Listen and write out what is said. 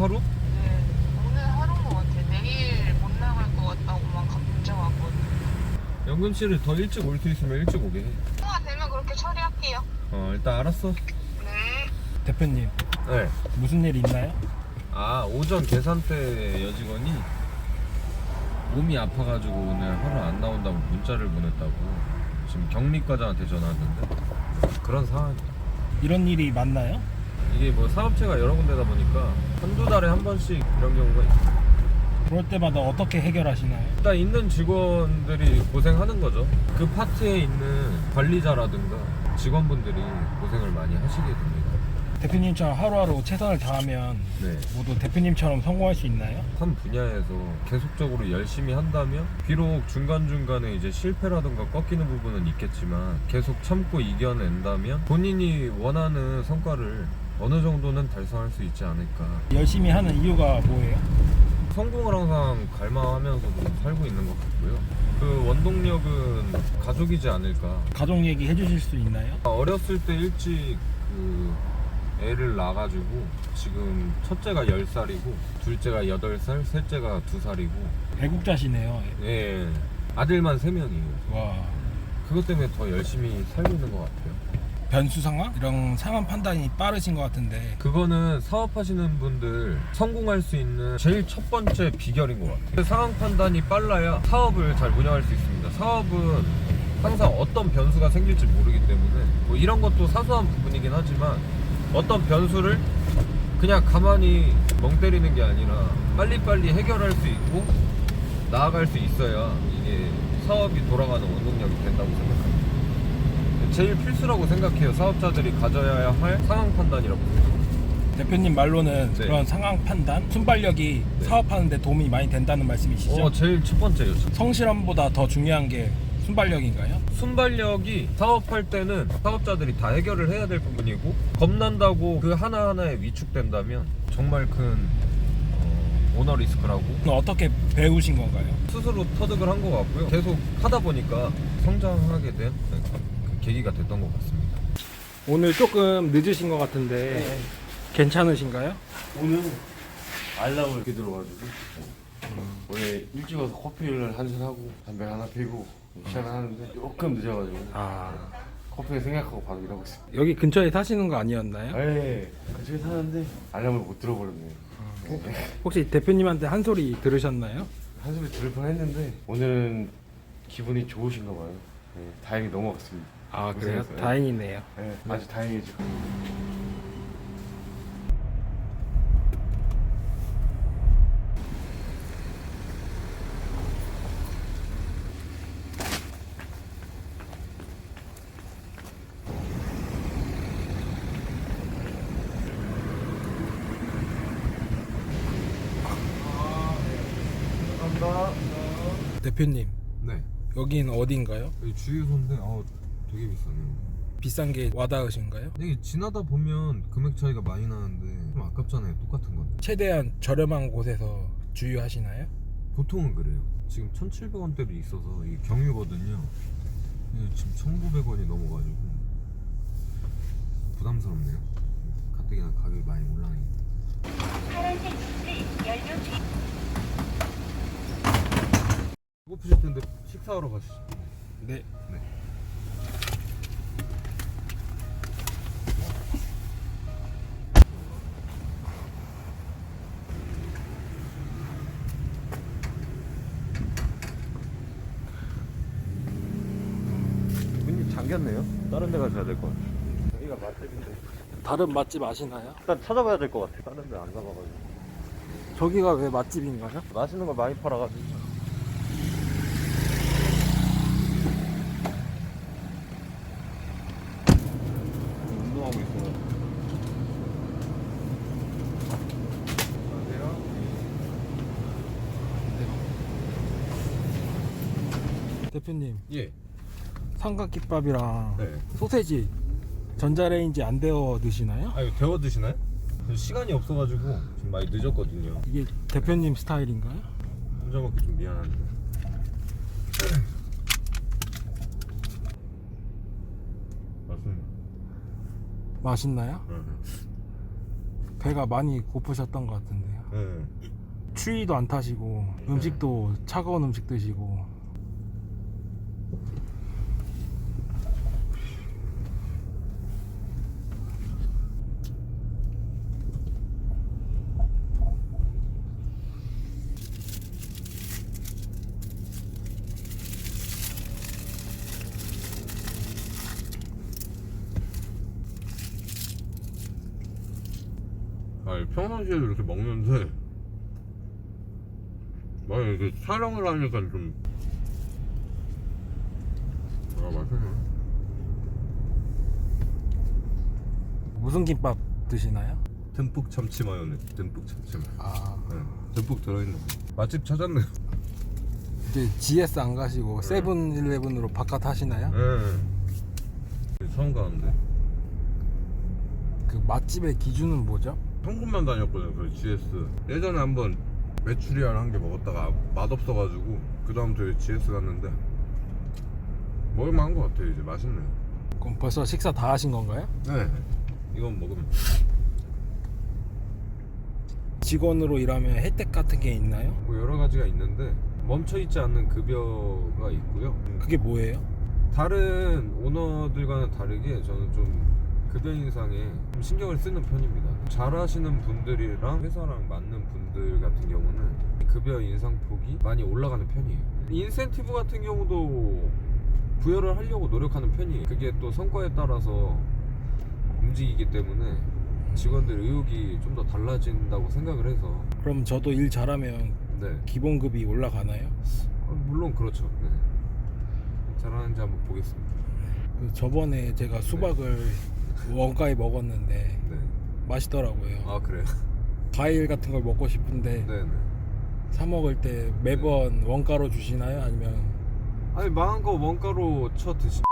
하루? 네, 오늘 하루인 것 같아. 내일 못 나갈 것 같다고만 가- 문자가 왔거든요. 연금 씨를 더 일찍 올 수 있으면 일찍 오게 해. 통화 되면 그렇게 처리할게요. 어, 일단 알았어. 네. 대표님 네. 무슨 일 있나요? 아, 오전 계산대 여직원이 몸이 아파가지고 오늘 하루 안 나온다고 문자를 보냈다고. 지금 격리과장한테 전화 왔는데. 그런 상황이야. 이런 일이 맞나요? 이게 뭐 사업체가 여러 군데다 보니까 한두 달에 한 번씩 이런 경우가 있어. 그럴 때마다 어떻게 해결하시나요? 일단 있는 직원들이 고생하는 거죠. 그 파트에 있는 관리자라든가 직원분들이 고생을 많이 하시게 됩니다. 대표님처럼 하루하루 최선을 다하면 네. 모두 대표님처럼 성공할 수 있나요? 한 분야에서 계속적으로 열심히 한다면 비록 중간중간에 이제 실패라든가 꺾이는 부분은 있겠지만 계속 참고 이겨낸다면 본인이 원하는 성과를 어느 정도는 달성할 수 있지 않을까. 열심히 하는 이유가 뭐예요? 성공을 항상 갈망하면서도 살고 있는 것 같고요. 그 원동력은 가족이지 않을까. 가족 얘기 해주실 수 있나요? 어렸을 때 일찍 그 애를 낳아가지고 지금 첫째가 10살이고 둘째가 8살, 셋째가 2살이고 애국자시네요. 예 아들만 3명이에요. 와 그것 때문에 더 열심히 살고 있는 것 같아요. 변수 상황? 이런 상황 판단이 빠르신 것 같은데 그거는 사업하시는 분들 성공할 수 있는 제일 첫 번째 비결인 것 같아요. 그 상황 판단이 빨라야 사업을 잘 운영할 수 있습니다. 사업은 항상 어떤 변수가 생길지 모르기 때문에 뭐 이런 것도 사소한 부분이긴 하지만 어떤 변수를 그냥 가만히 멍 때리는 게 아니라 빨리빨리 해결할 수 있고 나아갈 수 있어야 이게 사업이 돌아가는 원동력이 된다고 생각합니다. 제일 필수라고 생각해요. 사업자들이 가져야 할 상황 판단이라고. 대표님 말로는 네. 그런 상황 판단, 순발력이 네. 사업하는 데 도움이 많이 된다는 말씀이시죠? 어, 제일 첫 번째요. 성실함보다 더 중요한 게 순발력인가요? 순발력이 사업할 때는 사업자들이 다 해결을 해야 될 부분이고 겁난다고 그 하나하나에 위축된다면 정말 큰 어, 오너 리스크라고 그럼 어떻게 배우신 건가요? 스스로 터득을 한 것 같고요. 계속 하다 보니까 성장하게 된그 계기가 됐던 것 같습니다. 오늘 조금 늦으신 것 같은데 네. 괜찮으신가요? 오늘 알람을 이렇게 들어가지고 원래 일찍 와서 커피를 한 잔 하고 담배 하나 피고 시작을 하는데 조금 늦어가지고 아 커피 생각하고 바로 일하고 있어요. 여기 근처에 사시는 거 아니었나요? 네, 그쪽에 사는데 알람을 못 들어버렸네요. 네. 혹시 대표님한테 한 소리 들으셨나요? 한숨이 들을 뻔했는데 오늘은 기분이 좋으신가 봐요. 네, 다행히 넘어갔습니다. 아 그래요? 고생했어요. 다행이네요. 네, 아주 다행이죠. 대표님 네. 여긴 어딘가요? 여기 주유소인데 아 되게 비싸네요. 비싼 게 와닿으신가요? 이게 지나다 보면 금액 차이가 많이 나는데 좀 아깝잖아요. 똑같은 건데. 최대한 저렴한 곳에서 주유하시나요? 보통은 그래요. 지금 1,700원대도 있어서 이게 경유거든요. 근데 지금 1,900원이 넘어가지고 부담스럽네요. 가뜩이나 가격이 많이 올라가니까. 배고프실 텐데 식사하러 가시죠. 네. 네. 잠겼네요. 다른 데 가셔야 될 것 같아요. 여기가 맛집인데. 다른 맛집 아시나요? 일단 찾아봐야 될 것 같아요. 다른 데 안 가봐가지고. 저기가 왜 맛집인가요? 맛있는 걸 많이 팔아가지고. 운동하고 있어요. 안녕하세요. 대표님 예. 삼각김밥이랑 네. 소세지 전자레인지 안 데워 드시나요? 아, 이거 데워 드시나요? 시간이 없어가지고 지금 많이 늦었거든요. 이게 대표님 스타일인가요? 혼자 먹기 좀 미안한데. 맛있나요? 네. 배가 많이 고프셨던 것 같은데요. 네. 추위도 안 타시고 음식도 차가운 음식 드시고 아니 평상시에도 이렇게 먹는데 아니 이렇게 촬영을 하니까 좀 아, 맛있네 무슨 김밥 드시나요? 듬뿍 참치 마요네즈 듬뿍 참치 마요 아 네. 듬뿍 들어있는 맛집 찾았네요 이제 GS 안 가시고 세븐일레븐으로 바깥 하시나요? 네. 처음 가는데 그 맛집의 기준은 뭐죠? 성군만 다녔거든요 그 GS 예전에 한번 메추리알 한 개 먹었다가 맛없어가지고 그 다음부터 GS 갔는데 먹을만 한 것 같아요 이제 맛있네요 그럼 벌써 식사 다 하신 건가요? 네 이건 먹으면 직원으로 일하면 혜택 같은 게 있나요? 뭐 여러 가지가 있는데 멈춰있지 않는 급여가 있고요 그게 뭐예요? 다른 오너들과는 다르게 저는 좀 급여 인상에 좀 신경을 쓰는 편입니다. 잘하시는 분들이랑 회사랑 맞는 분들 같은 경우는 급여 인상 폭이 많이 올라가는 편이에요. 인센티브 같은 경우도 부여를 하려고 노력하는 편이에요. 그게 또 성과에 따라서 움직이기 때문에 직원들 의욕이 좀 더 달라진다고 생각을 해서 그럼 저도 일 잘하면 네 기본급이 올라가나요? 어, 물론 그렇죠. 네. 잘하는지 한번 보겠습니다. 그 저번에 제가 수박을 원가에 먹었는데 네. 맛있더라고요. 아 그래요? 과일 같은 걸 먹고 싶은데 네네. 사 먹을 때 매번 원가로 주시나요? 아니면 아니 망한 거 원가로 쳐 드시.